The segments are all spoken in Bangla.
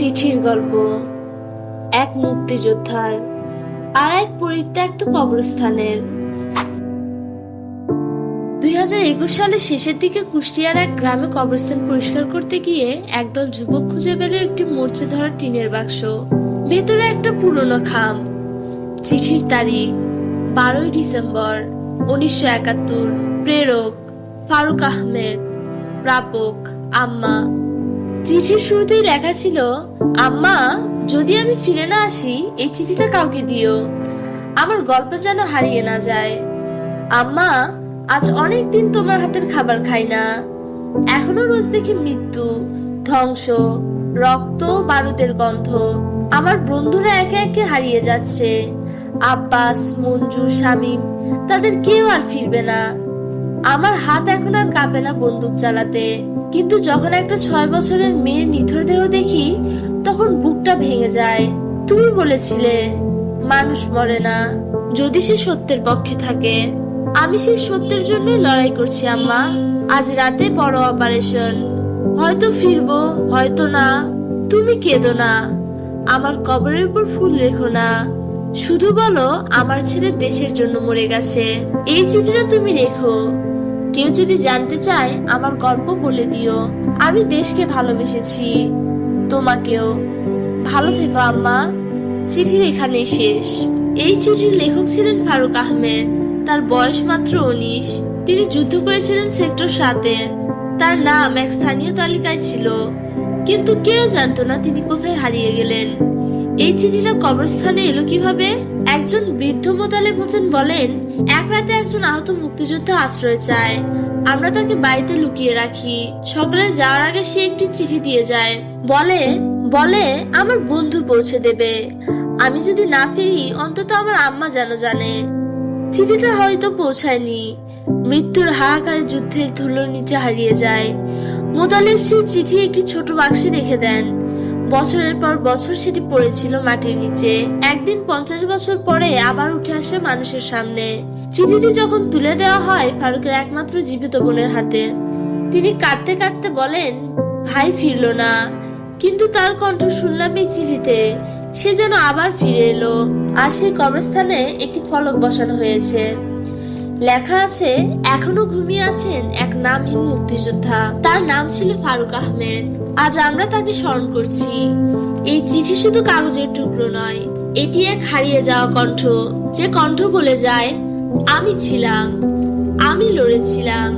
চিঠির গল্প, এক মুক্তিযোদ্ধার আর এক পরিত্যক্ত কবরস্থানের। দুই হাজার একুশ সালের শেষের দিকে কুষ্টিয়ার এক গ্রামে কবরস্থান পরিষ্কার করতে গিয়ে একদল যুবক খুঁজে পেল একটি মরচে ধরা টিনের বাক্স। ভেতরে একটা পুরনো খাম। চিঠির তারিখ, বারোই ডিসেম্বর, উনিশশো একাত্তর। প্রেরক, ফারুক আহমেদ, প্রাপক, আম্মা। চিঠির শুরুতেই লেখা ছিল আম্মা, যদি আমি ফিরে না আসি, এই চিঠিটা কাউকে দিও। আমার গল্প যেন হারিয়ে না যায়। আম্মা, আজ অনেক দিন তোমার হাতের খাবার খাই না। এখনও রোজ দেখি মৃত্যু, ধ্বংস, রক্ত, বারুদের গন্ধ। আমার বন্ধুরা একে একে হারিয়ে যাচ্ছে। আব্বাস, মঞ্জু, শামীম, তাদের কেউ আর ফিরবে না। আমার হাত এখন আর কাঁপে না বন্দুক চালাতে। কিন্তু যখন একটা ছয় বছরের মেয়ের নিথর দেহ দেখি তখন বুকটা ভেঙে যায়, তুমি বলেছিলে, মানুষ মরে না। যদি সে সত্যের পক্ষে থাকে, আমি সেই সত্যের জন্য লড়াই করছি, আম্মা। আজ রাতে বড় অপারেশন। হয়তো ফিরবো, হয়তো না। তুমি কেঁদো না। আমার কবরের উপর ফুল রেখো না। শুধু বলো, আমার ছেলে দেশের জন্য মরে গেছে। এই চিঠিটা তুমি রেখো। কেউ যদি জানতে চায়, আমার গল্প বলে দিও। আমি দেশকে ভালোবেসেছি। তোমাকেও। ভালো থেকো, আম্মা। চিঠির এখানেই শেষ। এই চিঠির লেখক ছিলেন ফারুক আহমেদ। তার বয়স মাত্র উনিশ। তিনি যুদ্ধ করেছিলেন সেক্টর সাতে। তার নাম এক স্থানীয় তালিকায় ছিল। কিন্তু কেউ জানতো না তিনি কোথায় হারিয়ে গেলেন। এই চিঠিটা কবরস্থানে এলো কীভাবে? একজন বৃদ্ধ মোতালেব হোসেন বলেন, এক রাতে একজন আহত মুক্তিযোদ্ধা আশ্রয় চায়। আমরা তাকে বাড়িতে লুকিয়ে রাখি। সকালে যাওয়ার আগে সে একটি চিঠি দিয়ে যায়। বলে বলে, আমার বন্ধু পৌঁছে দেবে। আমি যদি না ফিরি, অন্তত আমার আম্মা যেন জানে। চিঠিটা হয়তো পৌঁছায়নি। মৃত্যুর হাহাকারে যুদ্ধের ধুলোর নিচে হারিয়ে যায়। মোতালেব সেই চিঠি একটি ছোট বাক্সে রেখে দেন। বছরের পর বছর সেটি পড়েছিল মাটির নিচে। একদিন পঞ্চাশ বছর পরে আবার উঠে আসে মানুষের সামনে। চিঠিটি যখন তুলে দেওয়া হয় ফারুকের একমাত্র জীবিত বোনের হাতে। তিনি কাঁদতে কাঁদতে বলেন, ভাই ফিরল না। কিন্তু তার কণ্ঠ শুনলাম এই চিঠিতে। সে যেন আবার ফিরে এলো। আর সেই কবরস্থানে একটি ফলক বসানো হয়েছে। লেখা আছে, এখনও ঘুমিয়ে আছেন এক নামহীন মুক্তিযোদ্ধা। তার নাম ছিল ফারুক আহমেদ। আজ আমরা তাকে স্মরণ করছি। এই চিঠি শুধু কাগজের টুকরো নয়, এটি এক হারিয়ে যাওয়া কণ্ঠ। যে কণ্ঠ বলে যায়, আমি ছিলাম, আমি লড়েছিলাম,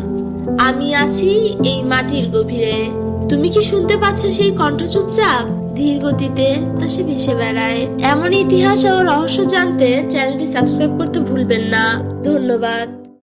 আমি আছি এই মাটির গভীরে। তুমি কি শুনতে পাচ্ছ সেই কণ্ঠ চুপচাপ? ধীর গতিতে তা সে ভেসে বেড়ায়। এমন ইতিহাস ও রহস্য জানতে চ্যানেলটি সাবস্ক্রাইব করতে ভুলবেন না। ধন্যবাদ।